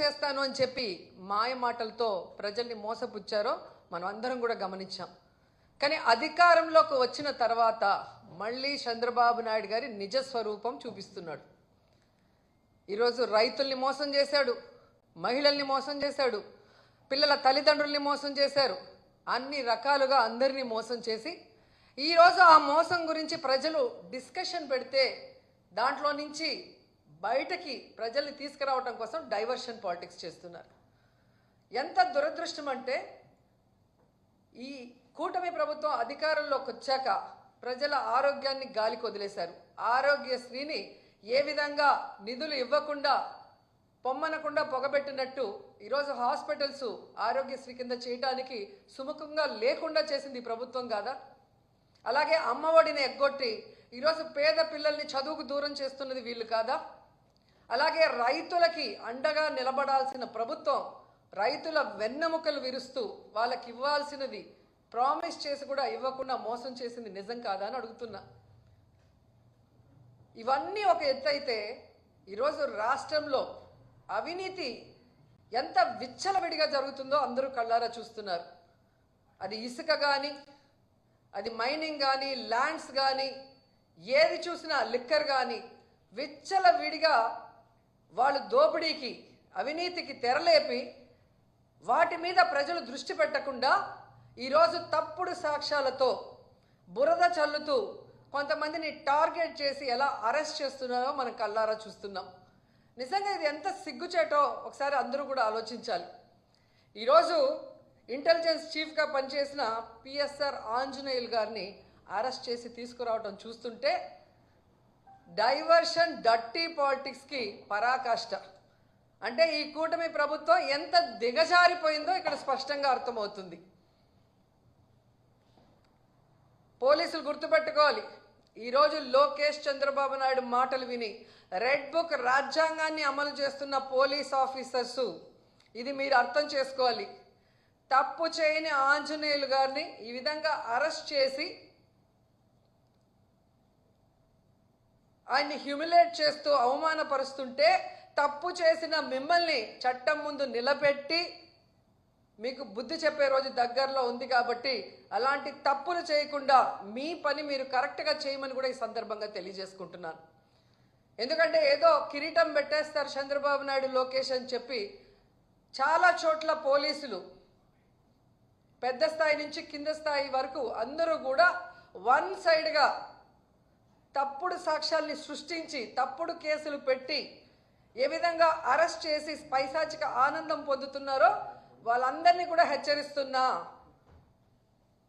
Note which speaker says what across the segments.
Speaker 1: చేస్తాను అని చెప్పి మాయ మాటలతో ప్రజల్ని మోసపుచ్చారో మనం అందరం కూడా గమనించాం. కానీ అధికారంలోకి వచ్చిన తర్వాత మళ్ళీ చంద్రబాబు నాయుడు గారి నిజ స్వరూపం చూపిస్తున్నాడు. ఈరోజు రైతుల్ని మోసం చేశాడు మహిళల్ని మోసం చేశాడు పిల్లల తల్లిదండ్రుల్ని మోసం చేశారు అన్ని రకాలుగా అందరినీ మోసం చేసి ఈరోజు ఆ మోసం గురించి ప్రజలు డిస్కషన్ పెడితే దాంట్లో నుంచి బయటకి ప్రజల్ని తీసుకురావడం కోసం డైవర్షన్ పాలిటిక్స్ చేస్తున్నారు. ఎంత దురదృష్టం అంటే ఈ కూటమి ప్రభుత్వం అధికారంలోకి వచ్చాక ప్రజల ఆరోగ్యాన్ని గాలికి వదిలేశారు. ఆరోగ్యశ్రీని ఏ విధంగా నిధులు ఇవ్వకుండా పొమ్మనకుండా పొగబెట్టినట్టు ఈరోజు హాస్పిటల్స్ ఆరోగ్యశ్రీ కింద చేయటానికి సుముఖంగా లేకుండా చేసింది ప్రభుత్వం కాదా? అలాగే అమ్మఒడిని ఎగ్గొట్టి ఈరోజు పేద పిల్లల్ని చదువుకు దూరం చేస్తున్నది వీళ్ళు కాదా? అలాగే రైతులకి అండగా నిలబడాల్సిన ప్రభుత్వం రైతుల వెన్నెముకలు విరుస్తూ వాళ్ళకి ఇవ్వాల్సినది ప్రామిస్ చేసి కూడా ఇవ్వకుండా మోసం చేసింది నిజం కాదా అని అడుగుతున్నా. ఇవన్నీ ఒక ఎత్తు అయితే ఈరోజు రాష్ట్రంలో అవినీతి ఎంత విచ్చలవిడిగా జరుగుతుందో అందరూ కళ్ళారా చూస్తున్నారు. అది ఇసుక కానీ అది మైనింగ్ కానీ ల్యాండ్స్ కానీ ఏది చూసినా లిక్కర్ కానీ విచ్చలవిడిగా వాళ్ళు దోపిడీకి అవినీతికి తెరలేపి వాటి మీద ప్రజలు దృష్టి పెట్టకుండా ఈరోజు తప్పుడు సాక్ష్యాలతో బురద చల్లుతూ కొంతమందిని టార్గెట్ చేసి ఎలా అరెస్ట్ చేస్తున్నారో మనం కల్లారా చూస్తున్నాం. నిజంగా ఇది ఎంత సిగ్గుచేటో ఒకసారి అందరూ కూడా ఆలోచించాలి. ఈరోజు ఇంటెలిజెన్స్ చీఫ్గా పనిచేసిన పిఎస్ఆర్ ఆంజనేయులు గారిని అరెస్ట్ చేసి తీసుకురావడం చూస్తుంటే డైవర్షన్ డట్టి పాలిటిక్స్కి పరాకాష్ట. అంటే ఈ కూటమి ప్రభుత్వం ఎంత దిగజారిపోయిందో ఇక్కడ స్పష్టంగా అర్థమవుతుంది. పోలీసులు గుర్తుపెట్టుకోవాలి. ఈరోజు లోకేష్ చంద్రబాబు నాయుడు మాటలు విని రెడ్ బుక్ రాజ్యాంగాన్ని అమలు చేస్తున్న పోలీస్ ఆఫీసర్సు ఇది మీరు అర్థం చేసుకోవాలి. తప్పు చేయని ఆంజనేయులు గారిని ఈ విధంగా అరెస్ట్ చేసి ఆయన్ని హ్యూమిలేట్ చేస్తూ అవమానపరుస్తుంటే తప్పు చేసిన మిమ్మల్ని చట్టం ముందు నిలబెట్టి మీకు బుద్ధి చెప్పే రోజు దగ్గరలో ఉంది కాబట్టి అలాంటి తప్పులు చేయకుండా మీ పని మీరు కరెక్ట్గా చేయమని కూడా ఈ సందర్భంగా తెలియజేసుకుంటున్నాను. ఎందుకంటే ఏదో కిరీటం పెట్టేస్తారు చంద్రబాబు నాయుడు లోకేష్ అని చెప్పి చాలా చోట్ల పోలీసులు పెద్ద స్థాయి నుంచి కింద స్థాయి వరకు అందరూ కూడా వన్ సైడ్గా తప్పుడు సాక్ష్యాల్ని సృష్టించి తప్పుడు కేసులు పెట్టి ఏ విధంగా అరెస్ట్ చేసి పైశాచిక ఆనందం పొందుతున్నారో వాళ్ళందరినీ కూడా హెచ్చరిస్తున్నా.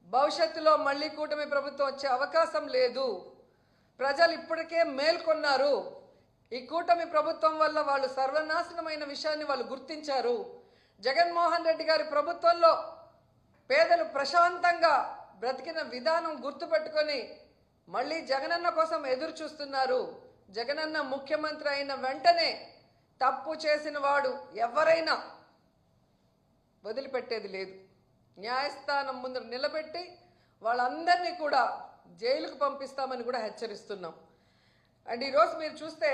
Speaker 1: భవిష్యత్తులో మళ్ళీ కూటమి ప్రభుత్వం వచ్చే అవకాశం లేదు. ప్రజలు ఇప్పటికే మేల్కొన్నారు ఈ కూటమి ప్రభుత్వం వల్ల వాళ్ళు సర్వనాశనమైన విషయాన్ని వాళ్ళు గుర్తించారు. జగన్మోహన్ రెడ్డి గారి ప్రభుత్వంలో పేదలు ప్రశాంతంగా బ్రతికిన విధానం గుర్తుపెట్టుకొని మళ్ళీ జగనన్న కోసం ఎదురు చూస్తున్నారు. జగనన్న ముఖ్యమంత్రి అయిన వెంటనే తప్పు చేసిన వాడు ఎవరైనా వదిలిపెట్టేది లేదు. న్యాయస్థానం ముందు నిలబెట్టి వాళ్ళందరినీ కూడా జైలుకు పంపిస్తామని కూడా హెచ్చరిస్తున్నాం. అండ్ ఈరోజు మీరు చూస్తే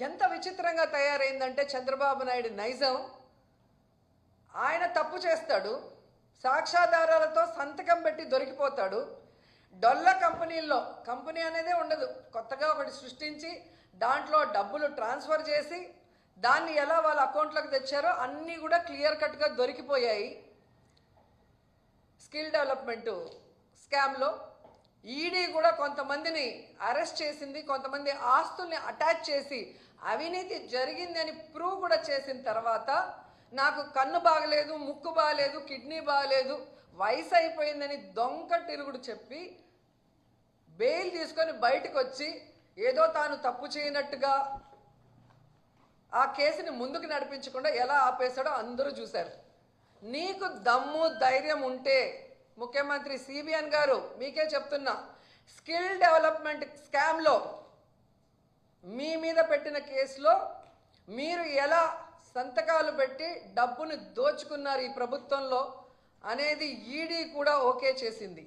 Speaker 1: ఎంత విచిత్రంగా తయారైందంటే చంద్రబాబు నాయుడు నైజం. ఆయన తప్పు చేస్తాడు సాక్ష్యాధారాలతో సంతకం పెట్టి దొరికిపోతాడు డొల్ల కంపెనీల్లో కంపెనీ అనేదే ఉండదు. కొత్తగా ఒకటి సృష్టించి దాంట్లో డబ్బులు ట్రాన్స్ఫర్ చేసి దాన్ని ఎలా వాళ్ళ అకౌంట్లోకి తెచ్చారో అన్నీ కూడా క్లియర్ కట్గా దొరికిపోయాయి. స్కిల్ డెవలప్మెంట్ స్కామ్లో ఈడీ కూడా కొంతమందిని అరెస్ట్ చేసింది కొంతమంది ఆస్తుల్ని అటాచ్ చేసి అవినీతి జరిగింది అని ప్రూవ్ కూడా చేసిన తర్వాత నాకు కన్ను బాగలేదు ముక్కు బాగలేదు కిడ్నీ బాగలేదు వయసు అయిపోయిందని దొంగ తిరుగుడు చెప్పి బెయిల్ తీసుకొని బయటకు వచ్చి ఏదో తాను తప్పు చేయనట్టుగా ఆ కేసుని ముందుకు నడిపించకుండా ఎలా ఆపేశాడో అందరూ చూశారు. నీకు దమ్ము ధైర్యం ఉంటే ముఖ్యమంత్రి సిబిఎన్ గారు మీకే చెప్తున్నా స్కిల్ డెవలప్మెంట్ స్కామ్లో మీ మీద పెట్టిన కేసులో మీరు ఎలా సంతకాలు పెట్టి డబ్బును దోచుకున్నారు ఈ ప్రభుత్వంలో అనేది ఈడీ కూడా ఓకే చేసింది.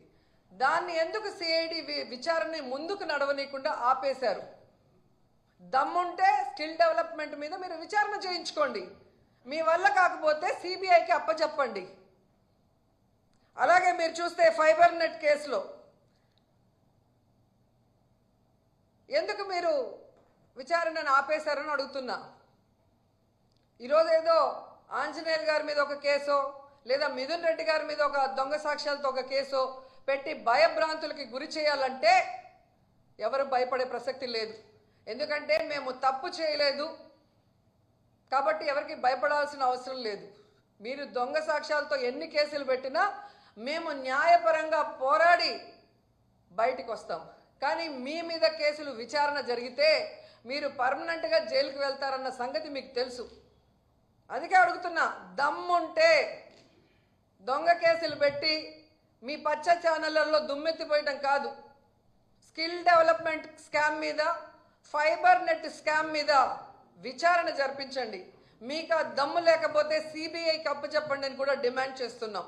Speaker 1: దాన్ని ఎందుకు సిఐడి విచారణ ముందుకు నడవనీయకుండా ఆపేశారు? దమ్ముంటే స్కిల్ డెవలప్మెంట్ మీద మీరు విచారణ చేయించుకోండి. మీ వల్ల కాకపోతే సిబిఐకి అప్పచెప్పండి అలాగే మీరు చూస్తే ఫైబర్ నెట్ కేసులో. ఎందుకు మీరు విచారణను ఆపేశారని అడుగుతున్నా? ఈరోజు ఏదో ఆంజనేయులు గారి మీద ఒక కేసో లేదా మిథున్ రెడ్డి గారి మీద ఒక దొంగ సాక్ష్యాలతో ఒక కేసో పెట్టి భయభ్రాంతులకి గురి చేయాలంటే ఎవరు భయపడే ప్రసక్తి లేదు. ఎందుకంటే మేము తప్పు చేయలేదు కాబట్టి ఎవరికి భయపడాల్సిన అవసరం లేదు. మీరు దొంగ సాక్ష్యాలతో ఎన్ని కేసులు పెట్టినా మేము న్యాయపరంగా పోరాడి బయటికి వస్తాం కానీ మీ మీద కేసులు విచారణ జరిగితే మీరు పర్మనెంట్గా జైలుకి వెళ్తారన్న సంగతి మీకు తెలుసు. అందుకే అడుగుతున్నా దమ్ముంటే దొంగ కేసులు పెట్టి మీ పచ్చ ఛానళ్ళలో దుమ్మెత్తిపోయటం కాదు. స్కిల్ డెవలప్మెంట్ స్కామ్ మీద ఫైబర్ నెట్ స్కామ్ మీద విచారణ జరిపించండి. మీకు ఆ దమ్ము లేకపోతే సిబిఐకి అప్పు చెప్పండి అని కూడా డిమాండ్ చేస్తున్నాం.